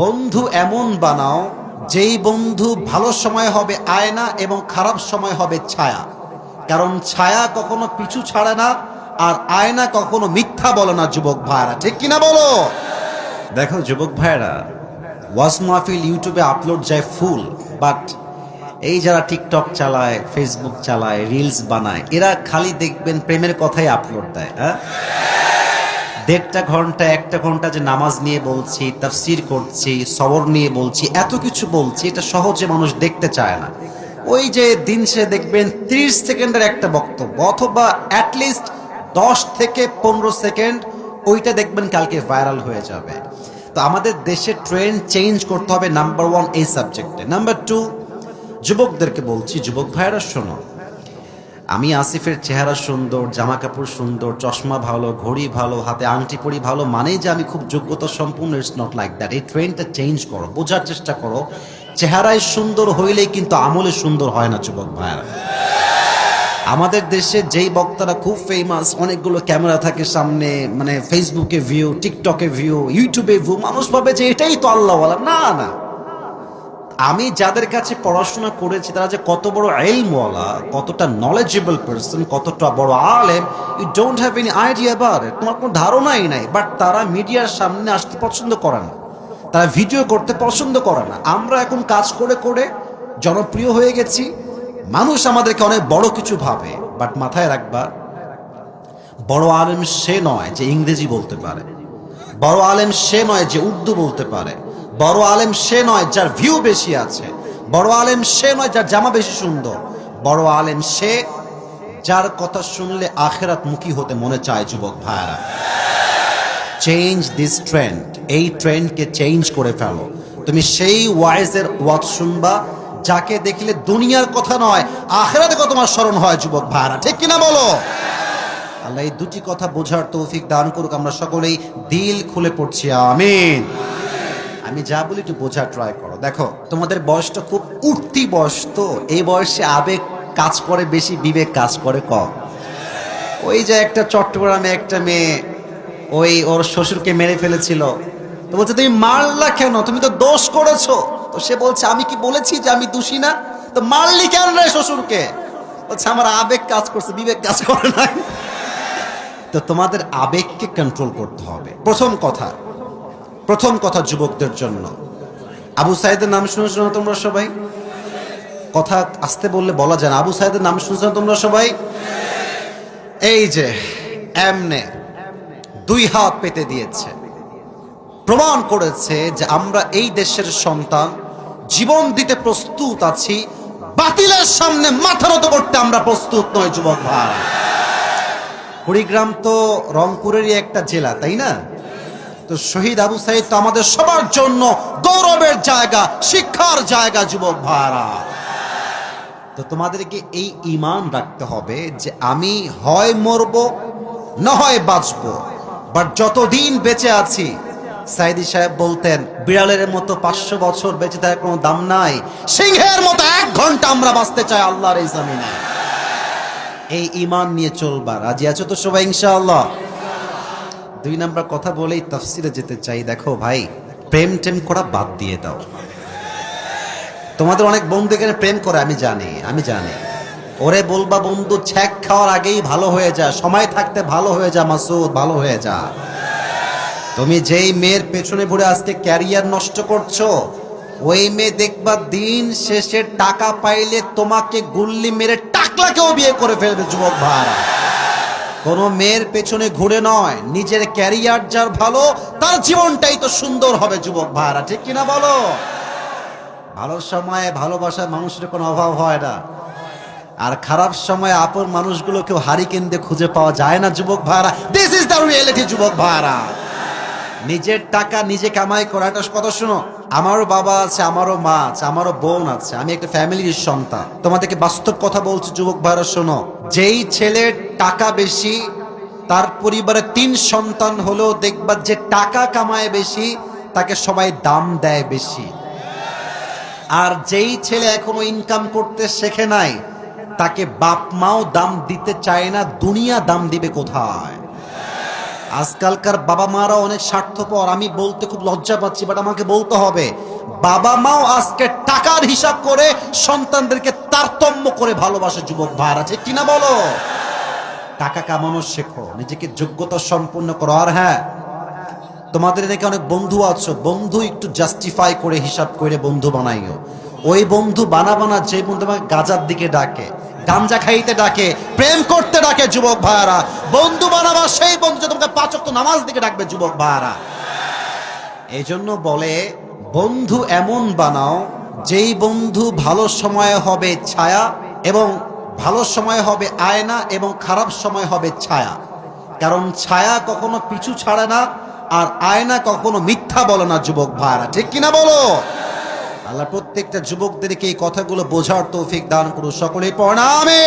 বন্ধু এমন বানাও, যেই বন্ধু ভালো সময় হবে আয়না এবং খারাপ সময় হবে ছায়া। কারণ ছায়া কখনো পিছু ছাড়ে না, আর আয়না কখনো মিথ্যা বলে না, যুবক ভাইরা ঠিক কিনা বলো? দেখো যুবক ভাইরা ওয়াজ মাহফিল ইউটিউবে আপলোড যায় ফুল, বাট এই যারা টিকটক চালায়, ফেসবুক চালায়, রিলস বানায়, এরা খালি দেখবেন প্রেমের কথাই আপলোড দেয় হ্যাঁ? দেড়টা ঘণ্টা, একটা ঘণ্টা যে নামাজ নিয়ে বলছি, তাফসির করছি সবর নিয়ে বলছি, এত কিছু বলছি, এটা সহজে মানুষ দেখতে চায় না। ওই যে দিন সে দেখবেন ত্রিশ সেকেন্ডের একটা বক্তব্য, অথবা অ্যাটলিস্ট দশ থেকে পনেরো সেকেন্ড, ওইটা দেখবেন কালকে ভাইরাল হয়ে যাবে। তো আমাদের দেশে ট্রেন্ড চেঞ্জ করতে হবে নাম্বার ওয়ান এই সাবজেক্টে নাম্বার টু যুবকদেরকে বলছি, যুবক ভাইয়েরা শোনো আমি আসিফের চেহারা সুন্দর জামা কাপড় সুন্দর, চশমা ভালো, ঘড়ি ভালো, হাতে আংটি পরি ভালো, মানেই যে আমি খুব যোগ্যতা সম্পূর্ণ ইটস নট লাইক দ্যাট এই ট্রেন্ডটা চেঞ্জ করো, বোঝার চেষ্টা করো। চেহারায় সুন্দর হইলেই কিন্তু আমলে সুন্দর হয় না, যুবক ভাইয়ারা। আমাদের দেশে যেই বক্তারা খুব ফেমাস অনেকগুলো ক্যামেরা থাকে সামনে মানে ফেসবুকে ভিউ টিকটকে ভিউ ইউটিউবে ভিউ মানুষ ভাবে যে এটাই তো আল্লাহ না না। আমি যাদের কাছে পড়াশোনা করেছি, তারা যে কত বড় এলমওয়ালা, কতটা নলেজেবল পার্সন কতটা বড় আলেম you don't have any idea it তোমার কোনো ধারণাই নাই বাট তারা মিডিয়ার সামনে আসতে পছন্দ করে না। তারা ভিডিও করতে পছন্দ করে না। আমরা এখন কাজ করে করে জনপ্রিয় হয়ে গেছি। মানুষ আমাদেরকে অনেক বড় কিছু ভাবে বাট মাথায় রাখবা, বড় আলেম সে নয় যে ইংরেজি বলতে পারে। বড় আলেম সে নয় যে উর্দু বলতে পারে। বড় আলেম সে নয় যার ভিউ বেশি আছে। বড় আলেম সে নয় যার জামা বেশি সুন্দর। বড় আলেম সে যার কথা শুনলে আখেরাত মুখী হতে মনে চায় যুবক ভাইয়ারা। চেঞ্জ দিস ট্রেন্ড এই ট্রেন্ডকে চেঞ্জ করে ফেলো। তুমি সেই ওয়াইজের ওয়াজ শুনবা, যাকে দেখলে দুনিয়ার কথা নয়, আখেরাতে কত তোমার স্মরণ হয় যুবক ভাইয়ারা। ঠিক কিনা বলো? আল্লাহ এই দুটি কথা বোঝার তৌফিক দান করুক আমরা সকলেই। দিল খুলে পড়ছি, আমিন। আমি যা বলি একটু বোঝা ট্রাই করো। দেখো, তোমাদের বয়সটা খুব উঠতি বয়স তো। এই বয়সে আবেগ কাজ করে, বেশি বিবেক কাজ করে কম ওই যে একটা চট্টগ্রামে একটা মেয়ে, ওই ওর শ্বশুরকে মেরে ফেলেছিল। তো বলছে, তুমি মারলা কেন? তুমি তো দোষ করেছ। তো সে বলছে, আমি কি বলেছি যে আমি দোষী না? তো মারলি কেন রে শ্বশুরকে? বলছে, আমার আবেগ কাজ করছে, বিবেক কাজ করে না তো তোমাদের আবেগকে কন্ট্রোল করতে হবে। প্রথম কথা প্রথম কথা যুবকদের জন্য। আবু সাইদের নাম শুনেছো না তোমরা সবাই? কথা আসতে বললে বলা যায় না। আবু সাইদের নাম শুনছো না তোমরা সবাই? এই যে, এমনে দুই হাত পেতে দিয়েছে। প্রমাণ করেছে যে আমরা এই দেশের সন্তান, জীবন দিতে প্রস্তুত আছি, বাতিলের সামনে মাথা নত করতে আমরা প্রস্তুত নয়, যুবক ভাই। কুড়িগ্রাম তো রংপুরেরই একটা জেলা, তাই না? তো শহীদ আবু সাইদ তো আমাদের সবার জন্য গৌরবের জায়গা, শিক্ষার জায়গা, যুবক ভাইরা। তো তোমাদেরকে এই ইমান রাখতে হবে যে আমি হয় মরব, না হয় বাঁচব। বাট যতদিন বেঁচে আছি, সাইদি সাহেব বলতেন, বিড়ালের মতো পাঁচশো বছর বেঁচে থাকার কোনো দাম নাই, সিংহের মতো এক ঘণ্টা আমরা বাঁচতে চাই আল্লাহর এই জামিনে। এই ইমান নিয়ে চলবা। রাজি আছো তো সবাই, ইনশাআল্লাহ? দুই নাম্বার কথা বলেই তাফসিরে যেতে চাই। দেখো ভাই, প্রেম টেম করা বাদ দিয়ে দাও। তোমাদের অনেক বন্ধু এখানে প্রেম করে, আমি জানি আমি জানি। ওরে বলবা বন্ধু, ছ্যাক খাওয়ার আগেই ভালো হয়ে যা, সময় থাকতে ভালো হয়ে যা, মাসুদ, ভালো হয়ে যা। তুমি যেই মেয়ের পেছনে ঘুরে আজকে ক্যারিয়ার নষ্ট করছ, ওই মেয়ে দেখবা দিন শেষে টাকা পাইলে তোমাকে গুল্লি মেরে টাকলাকেও বিয়ে করে ফেলবে, যুবক ভাই। কোনো মেয়ের পেছনে ঘুরে নয়, নিজের ক্যারিয়ার যার ভালো, তার জীবনটাই তো সুন্দর হবে, যুবক ভাইরা, ঠিক কিনা বলো? ভালো সময়ে ভালোবাসার মানুষের কোনো অভাব হয় না। আর খারাপ সময়ে আপন মানুষগুলোকেও হারি কেন্দ্রে খুঁজে পাওয়া যায় না, যুবক ভাইরা। দিস ইজ দ্য রিয়েলিটি যুবক ভাইরা। নিজের টাকা নিজে কামাই করা একটা কথা শোনো, আমারও বাবা আছে, আমারও মা আছে, আমারও বোন আছে, আমি একটা ফ্যামিলির সন্তান। তোমাদেরকে বাস্তব কথা বলছি, যুবক ভাইরা, শোনো। যেই ছেলের টাকা বেশি, তার পরিবারে তিন সন্তান হলেও দেখবা যে টাকা কামায় বেশি, তাকে সবাই দাম দেয় বেশি। আর যেই ছেলে এখনও ইনকাম করতে শেখে নাই, তাকে বাপ মাও দাম দিতে চায় না, দুনিয়া দাম দিবে কোথায়? আজকালকার বাবা মারা অনেক স্বার্থপর, আমি বলতে খুব লজ্জা পাচ্ছি বাট আমাকে বলতে হবে বাবা মাও আজকে টাকার হিসাব করে সন্তানদেরকে তারতম্য করে ভালোবাসে, যুবক ভাইরা ঠিক কিনা বলো? টাকা কামানো শেখো, নিজেকে যোগ্যতা সম্পূর্ণ করো। আর হ্যাঁ তোমাদের এদিকে অনেক বন্ধু আছো, বন্ধু একটু জাস্টিফাই করে হিসাব করে বন্ধু বানাইও। ওই বন্ধু বানা বানা যে বন্ধু আমাকে গাজার দিকে ডাকে, গাঞ্জা খাইতে ডাকে, প্রেম করতে ডাকে, যুবক ভাইয়ারা। বন্ধু বানাবা সেই বন্ধু যে তোমাকে পাচক নামাজ দিকে ডাকবে, যুবক ভাইয়ারা। এই জন্য বলে বন্ধু এমন বানাও, যেই বন্ধু ভালো সময়ে হবে ছায়া এবং ভালো সময় হবে আয়না এবং খারাপ সময় হবে ছায়া। কারণ ছায়া কখনো পিছু ছাড়ে না, আর আয়না কখনো মিথ্যা বলে না, যুবক ভাইরা ঠিক কিনা বলো? আল্লাহ প্রত্যেকটা যুবকদেরকে এই কথাগুলো বোঝার তৌফিক দান করুন। সকলেই পড়ামে